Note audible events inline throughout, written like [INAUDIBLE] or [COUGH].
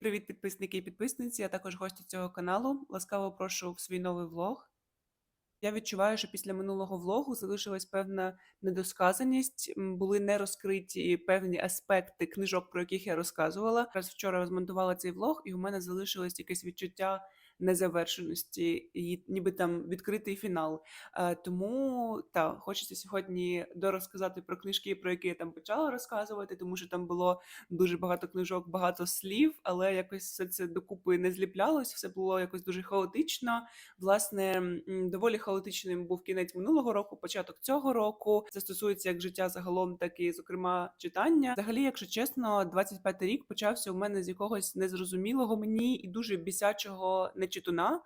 Привіт, підписники і підписниці, а також гості цього каналу. Ласкаво прошу в свій новий влог. Я відчуваю, що після минулого влогу залишилась певна недосказаність, були не розкриті певні аспекти книжок, про яких я розказувала. Раз вчора розмонтувала цей влог, і у мене залишилось якесь відчуття незавершеності, і ніби там відкритий фінал. Е, тому та хочеться сьогодні дорозказати про книжки, про які я там почала розказувати, тому що там було дуже багато книжок, багато слів, але якось все це докупи не зліплялось, все було якось дуже хаотично. Власне, доволі хаотичним був кінець минулого року, початок цього року. Це стосується як життя загалом, так і зокрема читання. Взагалі, якщо чесно, 25 рік почався у мене з якогось незрозумілого мені і дуже бісячого нечитуна.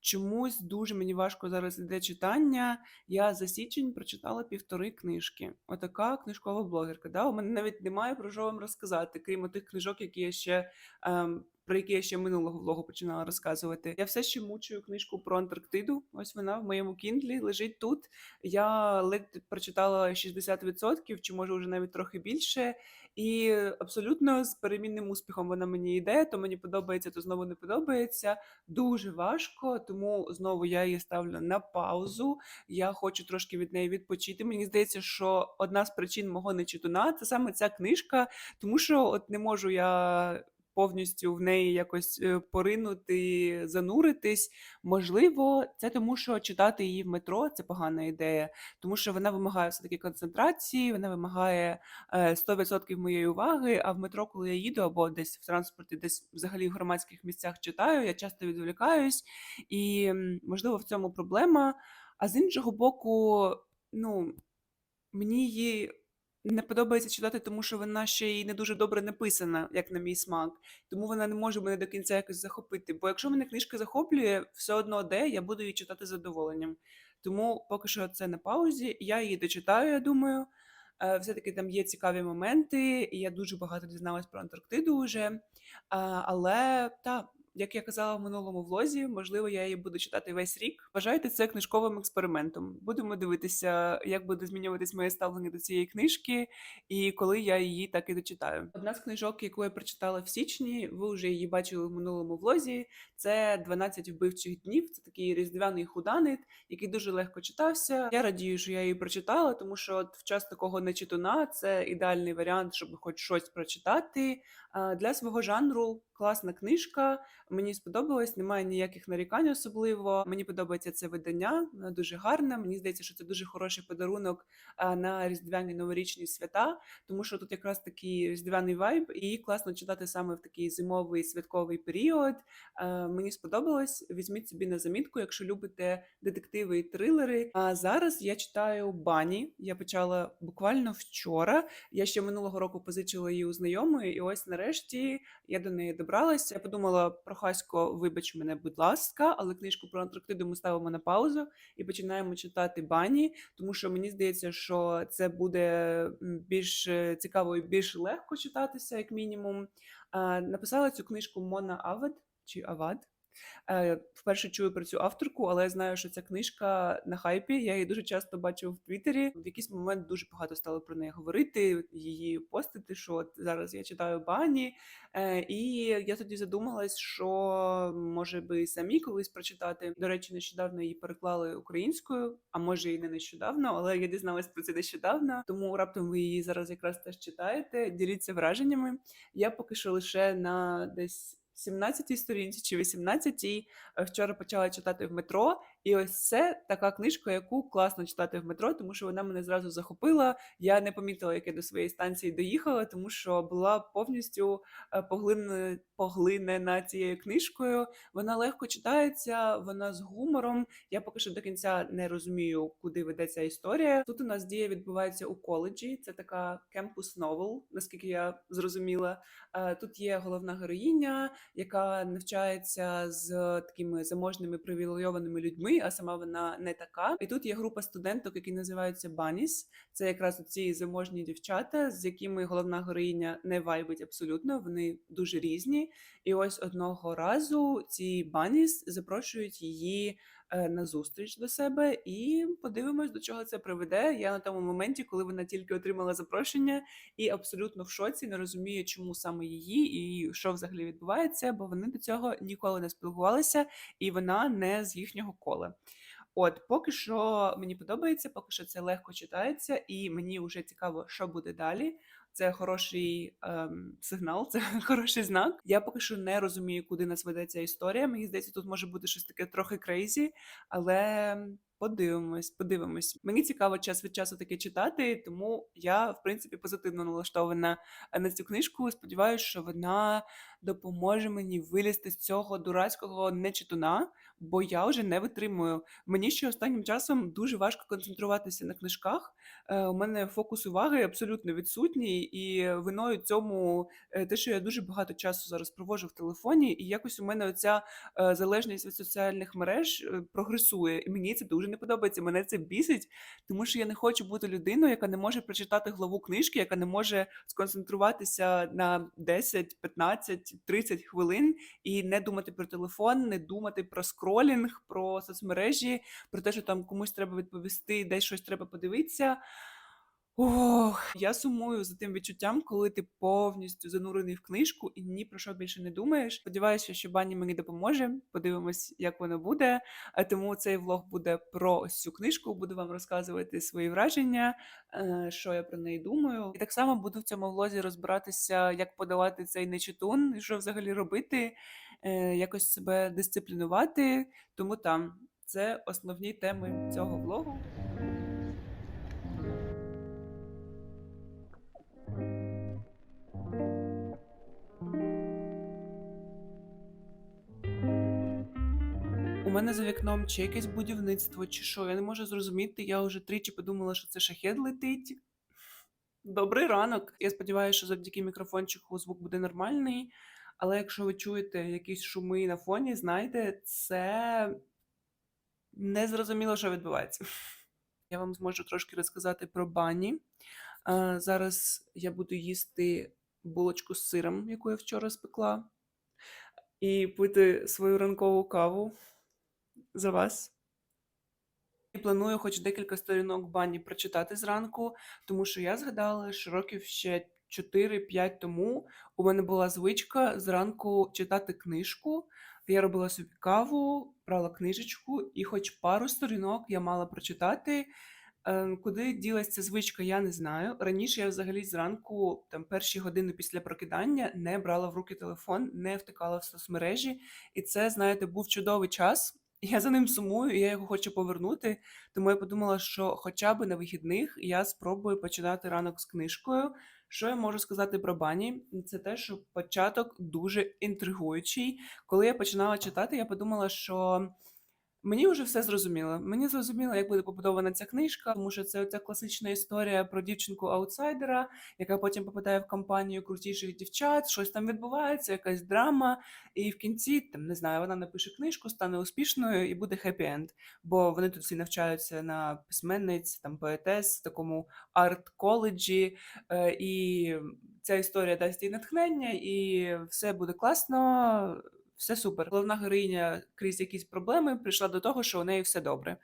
Чомусь дуже мені важко зараз іде читання. Я за січень прочитала півтори книжки. Отака книжкова блогерка. Да? У мене навіть немає про що вам розказати, крім тих книжок, які я ще ем, про які я ще минулого влогу починала розказувати. Я все ще мучую книжку про Антарктиду. Ось вона в моєму кіндлі лежить тут. Я ледь прочитала 60%, чи може вже навіть трохи більше. І абсолютно з перемінним успіхом вона мені йде. То мені подобається, то знову не подобається. Дуже важко, тому знову я її ставлю на паузу. Я хочу трошки від неї відпочити. Мені здається, що одна з причин мого нечитуна це саме ця книжка, тому що от не можу я повністю в неї якось е, поринути, зануритись. Можливо, це тому, що читати її в метро це погана ідея, тому що вона вимагає все-таки концентрації, вона вимагає е, 100% моєї уваги. А в метро, коли я їду, або десь в транспорті, десь взагалі в громадських місцях читаю, я часто відволікаюсь, і можливо в цьому проблема. А з іншого боку, ну мені її не подобається читати, тому що вона ще й не дуже добре написана, як на мій смак. Тому вона не може мене до кінця якось захопити. Бо якщо мене книжка захоплює, все одно де я буду її читати з задоволенням. Тому поки що це на паузі. Я її дочитаю, я думаю. Е, Все-таки там є цікаві моменти, і я дуже багато дізналась про Антарктиду вже. Але та, як я казала в минулому влозі, можливо, я її буду читати весь рік. Вважайте це книжковим експериментом. Будемо дивитися, як буде змінюватись моє ставлення до цієї книжки, і коли я її так і дочитаю. Одна з книжок, яку я прочитала в січні, ви вже її бачили в минулому влозі. Це «12 вбивчих днів. Це такий різдвяний худанит, який дуже легко читався. Я радію, що я її прочитала, тому що от в час такого нечитуна це ідеальний варіант, щоб хоч щось прочитати. Для свого жанру класна книжка. Мені сподобалось, немає ніяких нарікань особливо. Мені подобається це видання, воно дуже гарне. Мені здається, що це дуже хороший подарунок на різдвяні новорічні свята, тому що тут якраз такий різдвяний вайб, і класно читати саме в такий зимовий святковий період. Мені сподобалось. Візьміть собі на замітку, якщо любите детективи і трилери. А зараз я читаю Бані. Я почала буквально вчора. Я ще минулого року позичила її у знайомої, і ось нарешті я до неї добралася. Я подумала, про хасько, вибач мене, будь ласка, але книжку про Антарктиду ми ставимо на паузу і починаємо читати Бані, тому що мені здається, що це буде більш е, цікаво і більш легко читатися, як мінімум. Написала цю книжку Мона Авед чи Авад. Е, Вперше чую про цю авторку, але я знаю, що ця книжка на хайпі. Я її дуже часто бачу в Твіттері. В якийсь момент дуже багато стало про неї говорити, її постити. Що от зараз я читаю бані, Е, і я тоді задумалась, що може би самі колись прочитати. До речі, нещодавно її переклали українською, а може і не нещодавно, але я дізналась про це нещодавно. Тому раптом ви її зараз якраз теж читаєте. Діліться враженнями. Я поки що лише на десь. 17-й сторінці чи 18-й е, вчора почала читати в метро, і ось це така книжка, яку класно читати в метро, тому що вона мене зразу захопила. Я не помітила, як я до своєї станції доїхала, тому що була повністю е, поглинена, цією книжкою. Вона легко читається, вона з гумором. Я поки що до кінця не розумію, куди веде ця історія. Тут у нас дія відбувається у коледжі. Це така кемпус новел, наскільки я зрозуміла. Е, Тут є головна героїня, яка навчається з такими заможними привілейованими людьми, а сама вона не така. І тут є група студенток, які називаються Баніс. Це якраз ці заможні дівчата, з якими головна героїня не вайбить абсолютно. Вони дуже різні. І ось одного разу ці Баніс запрошують її на зустріч до себе і подивимось, до чого це приведе. Я на тому моменті, коли вона тільки отримала запрошення і абсолютно в шоці, не розумію, чому саме її і що взагалі відбувається, бо вони до цього ніколи не спілкувалися, і вона не з їхнього кола. От, поки що мені подобається, поки що це легко читається, і мені вже цікаво, що буде далі. Це хороший ем, сигнал, [LAUGHS] це хороший знак. Я поки що не розумію, куди нас веде ця історія. Мені здається, тут може бути щось таке трохи крейзі, але подивимось, подивимось. Мені цікаво час від часу таке читати, тому я, в принципі, позитивно налаштована на цю книжку. Сподіваюся, що вона допоможе мені вилізти з цього дурацького нечитуна, бо я вже не витримую. Мені ще останнім часом дуже важко концентруватися на книжках. Е, У мене фокус уваги абсолютно відсутній, і виною цьому е, те, що я дуже багато часу зараз проводжу в телефоні, і якось у мене оця е, залежність від соціальних мереж прогресує. І мені це дуже не подобається. Мене це бісить, тому що я не хочу бути людиною, яка не може прочитати главу книжки, яка не може сконцентруватися на 10, 15, 30 хвилин і не думати про телефон, не думати про скролінг, про соцмережі, про те, що там комусь треба відповісти, десь щось треба подивитися. Ох, я сумую за тим відчуттям, коли ти повністю занурений в книжку і ні про що більше не думаєш. Сподіваюся, що Бані мені допоможе. Подивимось, як воно буде. А тому цей влог буде про цю книжку. Буду вам розказувати свої враження, е, що я про неї думаю. І так само буду в цьому влозі розбиратися, як подавати цей нечитун, що взагалі робити, е, якось себе дисциплінувати. Тому там це основні теми цього влогу. Мене за вікном чи якесь будівництво, чи що, я не можу зрозуміти. Я вже тричі подумала, що це шахет летить. Добрий ранок. Я сподіваюся, що завдяки мікрофончику звук буде нормальний. Але якщо ви чуєте якісь шуми на фоні, знайте, це незрозуміло, що відбувається. Я вам зможу трошки розказати про бані. Зараз я буду їсти булочку з сиром, яку я вчора спекла, і пити свою ранкову каву за вас. І планую хоч декілька сторінок бані прочитати зранку, тому що я згадала, що років ще 4-5 тому у мене була звичка зранку читати книжку. Я робила собі каву, брала книжечку, і хоч пару сторінок я мала прочитати. Е, Куди ділась ця звичка, я не знаю. Раніше я взагалі зранку, там перші години після прокидання, не брала в руки телефон, не втикала в соцмережі. І це, знаєте, був чудовий час. Я за ним сумую, і я його хочу повернути. Тому я подумала, що хоча б на вихідних я спробую починати ранок з книжкою. Що я можу сказати про бані? Це те, що початок дуже інтригуючий. Коли я починала читати, я подумала, що Мені вже все зрозуміло. Мені зрозуміло, як буде побудована ця книжка, тому що це оця класична історія про дівчинку-аутсайдера, яка потім попадає в компанію крутіших дівчат, щось там відбувається, якась драма, і в кінці, там не знаю, вона напише книжку, стане успішною і буде хеппі-енд. Бо вони тут всі навчаються на письменниць, там поетес, такому арт-коледжі, е, і ця історія дасть їй натхнення, і все буде класно все супер. Головна героїня крізь якісь проблеми прийшла до того, що у неї все добре.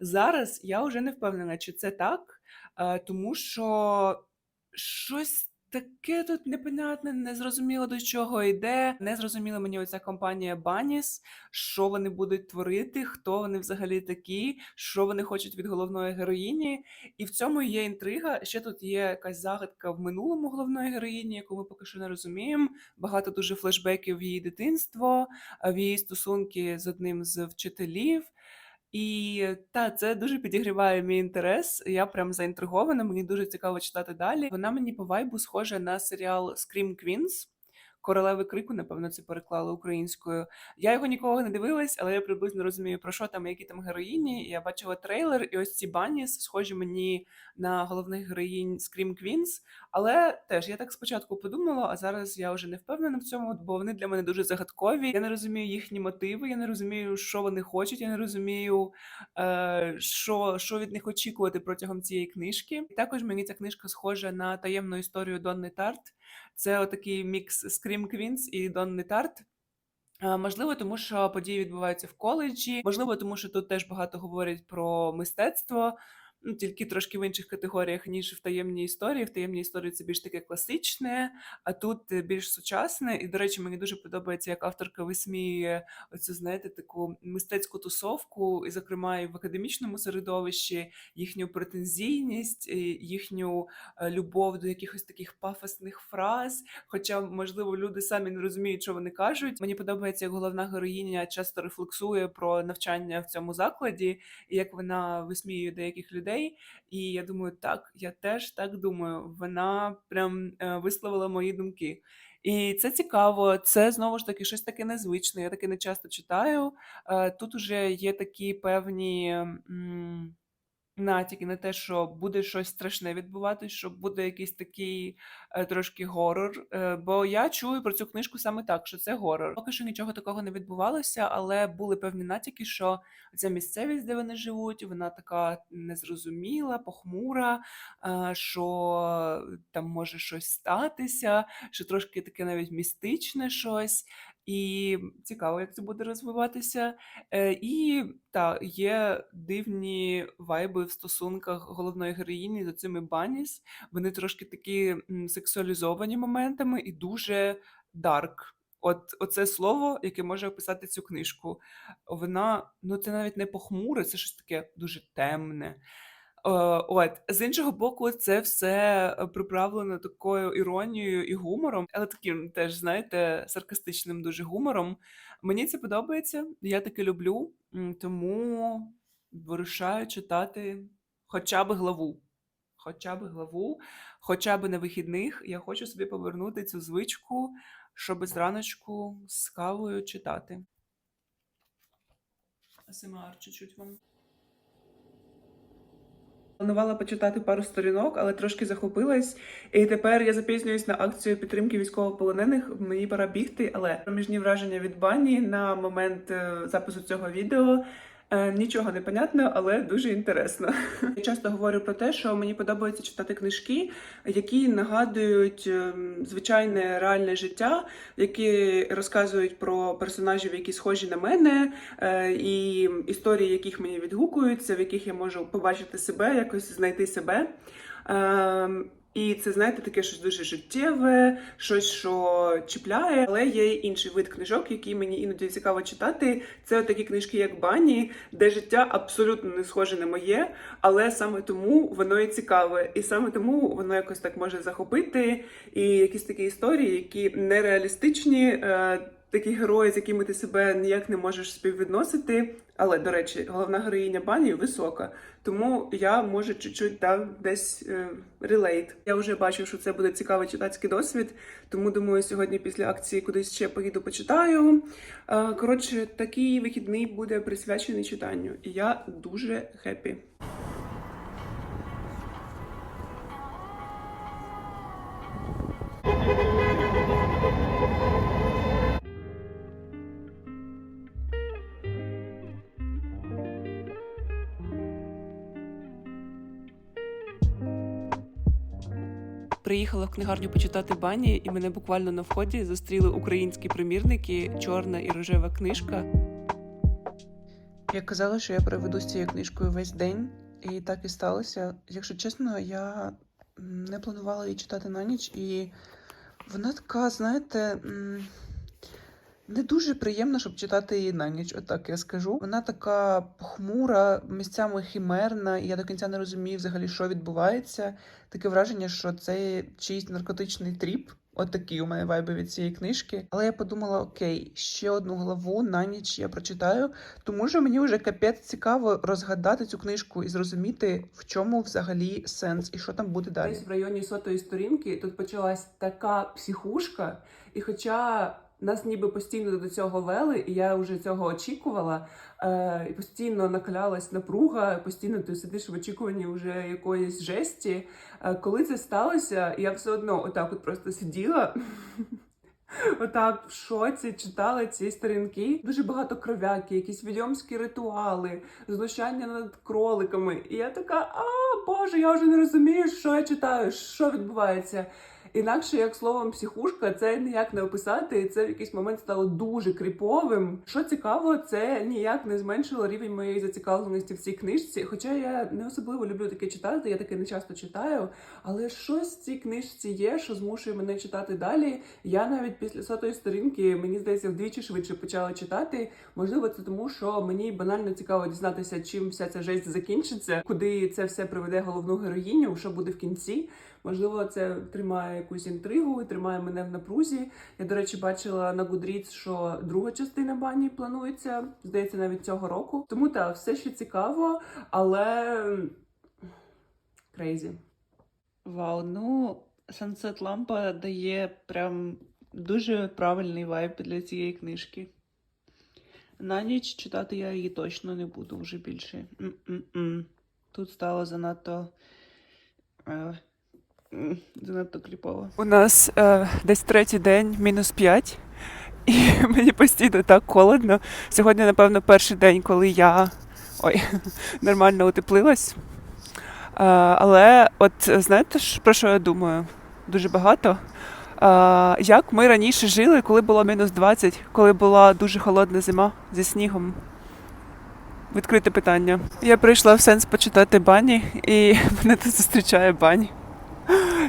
Зараз я вже не впевнена, чи це так, е, тому що щось таке тут непонятне, незрозуміло до чого йде. Не зрозуміла мені оця компанія Баніс, що вони будуть творити, хто вони взагалі такі, що вони хочуть від головної героїні. І в цьому є інтрига. Ще тут є якась загадка в минулому головної героїні, яку ми поки що не розуміємо. Багато дуже флешбеків в її дитинство, в її стосунки з одним з вчителів. І та це дуже підігріває мій інтерес. Я прям заінтригована. Мені дуже цікаво читати далі. Вона мені по вайбу схожа на серіал Scream Queens. Королеви крику, напевно, це переклали українською. Я його нікого не дивилась, але я приблизно розумію, про що там, які там героїні. Я бачила трейлер, і ось ці бані схожі мені на головних героїнь Scream Queens. Але теж я так спочатку подумала, а зараз я вже не впевнена в цьому, бо вони для мене дуже загадкові. Я не розумію їхні мотиви, я не розумію, що вони хочуть, я не розумію, е, що, що від них очікувати протягом цієї книжки. І також мені ця книжка схожа на таємну історію Донни Тарт. Це отакий мікс Scream Queens і Донни Тарт. Е, можливо, тому що події відбуваються в коледжі, можливо, тому що тут теж багато говорять про мистецтво, ну, тільки трошки в інших категоріях, ніж в таємній історії. В таємній історії це більш таке класичне, а тут е, більш сучасне. І, до речі, мені дуже подобається, як авторка висміює оцю, знаєте, таку мистецьку тусовку, і, зокрема, і в академічному середовищі, їхню претензійність, їхню е, любов до якихось таких пафосних фраз. Хоча, можливо, люди самі не розуміють, що вони кажуть. Мені подобається, як головна героїня часто рефлексує про навчання в цьому закладі, і як вона висміює деяких людей. І я думаю, так, я теж так думаю. Вона прям е, висловила мої думки. І це цікаво, це знову ж таки щось таке незвичне. Я таке не часто читаю. Е, Тут уже є такі певні. м, Натяки на те, що буде щось страшне відбуватись, що буде якийсь такий е, трошки горор. Е, бо я чую про цю книжку саме так, що це горор. Поки що нічого такого не відбувалося, але були певні натяки, що ця місцевість, де вони живуть, вона така незрозуміла, похмура, е, що там може щось статися, що трошки таке навіть містичне щось. І цікаво, як це буде розвиватися. Е, і та є дивні вайби в стосунках головної героїні з цими баніс. Вони трошки такі м, сексуалізовані моментами і дуже дарк. От оце слово, яке може описати цю книжку. Вона, ну це навіть не похмуре, це щось таке дуже темне. Е, От з іншого боку, це все е, приправлено такою іронією і гумором, але таким теж, знаєте, саркастичним дуже гумором. Мені це подобається, я таке люблю, тому вирушаю читати хоча б главу. Хоча б главу, хоча б на вихідних. Я хочу собі повернути цю звичку, щоб зраночку з кавою читати. АСМР чуть-чуть вам. Планувала почитати пару сторінок, але трошки захопилась. І тепер я запізнююсь на акцію підтримки військовополонених. Мені пора бігти, але проміжні враження від бані на момент е, запису цього відео. Е, Нічого не понятно, але дуже інтересно. [LAUGHS] Я часто говорю про те, що мені подобається читати книжки, які нагадують ем, звичайне реальне життя, які розказують про персонажів, які схожі на мене, е, і історії, яких мені відгукуються, в яких я можу побачити себе, якось знайти себе. І це, знаєте, таке щось дуже життєве, щось, що чіпляє. Але є інший вид книжок, які мені іноді цікаво читати. Це такі книжки, як Бані, де життя абсолютно не схоже на моє, але саме тому воно і цікаве. І саме тому воно якось так може захопити. І якісь такі історії, які нереалістичні. Е, Такі герої, з якими ти себе ніяк не можеш співвідносити. Але, до речі, головна героїня бані висока, тому я можу чуть-чуть да, десь е, релейт. Я вже бачу, що це буде цікавий читацький досвід, тому думаю, сьогодні після акції кудись ще поїду почитаю. Е, коротше, такий вихідний буде присвячений читанню, і я дуже хеппі. Книгарню почитати бані, і мене буквально на вході зустріли українські примірники, чорна і рожева книжка. Я казала, що я проведу з цією книжкою весь день, і так і сталося. Якщо чесно, я не планувала її читати на ніч, і вона така, знаєте, не дуже приємно, щоб читати її на ніч, отак я скажу. Вона така похмура, місцями химерна, і я до кінця не розумію взагалі, що відбувається. Таке враження, що це чийсь наркотичний тріп. От такі у мене вайби від цієї книжки. Але я подумала: окей, ще одну главу на ніч я прочитаю, тому що мені вже капець цікаво розгадати цю книжку і зрозуміти, в чому взагалі сенс і що там буде далі. Десь в районі сотої сторінки тут почалась така психушка, і хоча. Нас ніби постійно до цього вели, і я вже цього очікувала. Е, і постійно накалялась напруга, постійно ти сидиш в очікуванні вже якоїсь жесті. Е, коли це сталося, я все одно отак от просто сиділа. [LAUGHS] Отак в шоці читала ці сторінки. Дуже багато кров'яки, якісь відьомські ритуали, знущання над кроликами. І я така, а боже, я вже не розумію, що я читаю, що відбувається. Інакше, як словом психушка, це ніяк не описати, і це в якийсь момент стало дуже кріповим. Що цікаво, це ніяк не зменшило рівень моєї зацікавленості в цій книжці. Хоча я не особливо люблю таке читати, я таке не часто читаю. Але щось в цій книжці є, що змушує мене читати далі. Я навіть після сотої сторінки, мені здається, вдвічі швидше почала читати. Можливо, це тому, що мені банально цікаво дізнатися, чим вся ця жесть закінчиться, куди це все приведе головну героїню, що буде в кінці. Можливо, це тримає якусь інтригу і тримає мене в напрузі. Я, до речі, бачила на Goodreads, що друга частина бані планується, здається, навіть цього року. Тому так, все ще цікаво, але крейзі. Вау, ну Sunset Лампа дає прям дуже правильний вайб для цієї книжки. На ніч читати я її точно не буду вже більше. М-м-м. Тут стало занадто. Занадто кліпово. У нас е, десь третій день, мінус 5. І [LAUGHS] мені постійно так холодно. Сьогодні, напевно, перший день, коли я ой, [LAUGHS] нормально утеплилась. Е, але от знаєте про що я думаю? Дуже багато. Е, як ми раніше жили, коли було мінус 20, коли була дуже холодна зима зі снігом? Відкрите питання. Я прийшла в сенс почитати бані, і [LAUGHS] мене тут зустрічає бані.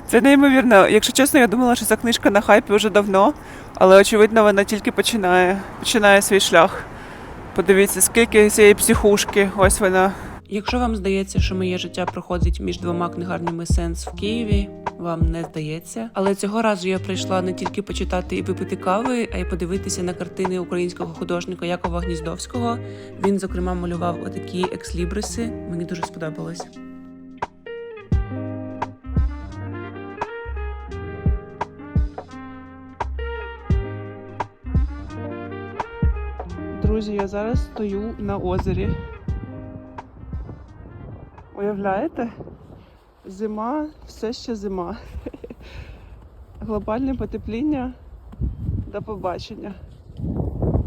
Це неймовірно. Якщо чесно, я думала, що ця книжка на хайпі вже давно, але очевидно, вона тільки починає, починає свій шлях. Подивіться, скільки цієї психушки, ось вона. Якщо вам здається, що моє життя проходить між двома книгарнями сенс в Києві, вам не здається. Але цього разу я прийшла не тільки почитати і випити кави, а й подивитися на картини українського художника Якова Гніздовського. Він, зокрема, малював отакі екслібриси. Мені дуже сподобалось. Друзі, я зараз стою на озері. Уявляєте? Зима, все ще зима. [LAUGHS] Глобальне потепління до побачення.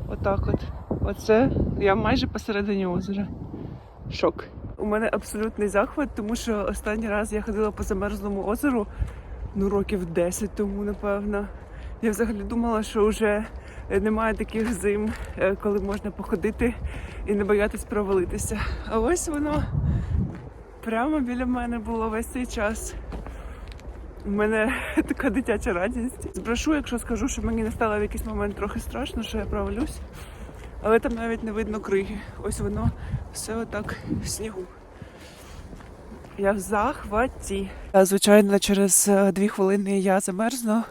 Отак от. Оце я майже посередині озера. Шок. У мене абсолютний захват, тому що останній раз я ходила по замерзлому озеру ну років 10 тому, напевно. Я взагалі думала, що вже немає таких зим, е, коли можна походити і не боятись провалитися. А ось воно прямо біля мене було весь цей час. У мене [LAUGHS] така дитяча радість. Збрешу, якщо скажу, що мені не стало в якийсь момент трохи страшно, що я провалюсь. Але там навіть не видно криги. Ось воно все отак в снігу. Я в захваті. Звичайно, через е, дві хвилини я замерзну.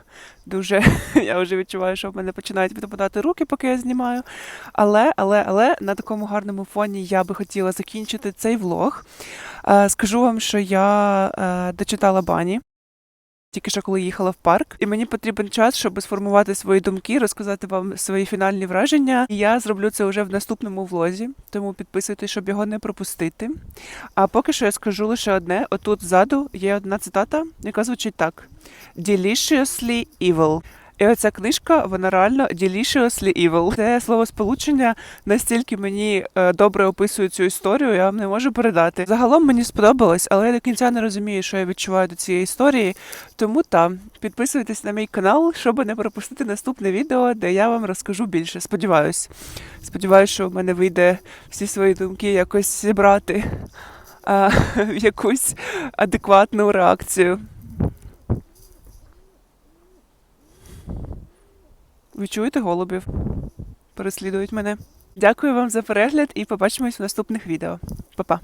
Дуже [LAUGHS] я вже відчуваю, що в мене починають відпадати руки, поки я знімаю. Але, але, але на такому гарному фоні я би хотіла закінчити цей влог. Е, Скажу вам, що я е, дочитала бані. Тільки що коли їхала в парк, і мені потрібен час, щоб сформувати свої думки, розказати вам свої фінальні враження. І я зроблю це вже в наступному влозі, тому підписуйтесь, щоб його не пропустити. А поки що я скажу лише одне: отут ззаду є одна цитата, яка звучить так: Deliciously evil. І оця книжка, вона реально deliciously evil. Це словосполучення настільки мені е, добре описує цю історію, я вам не можу передати. Загалом мені сподобалось, але я до кінця не розумію, що я відчуваю до цієї історії. Тому там підписуйтесь на мій канал, щоб не пропустити наступне відео, де я вам розкажу більше. Сподіваюсь. Сподіваюсь, що в мене вийде всі свої думки якось зібрати а, в [LAUGHS] якусь адекватну реакцію. Ви чуєте голубів? Переслідують мене. Дякую вам за перегляд і побачимось в наступних відео. Па-па!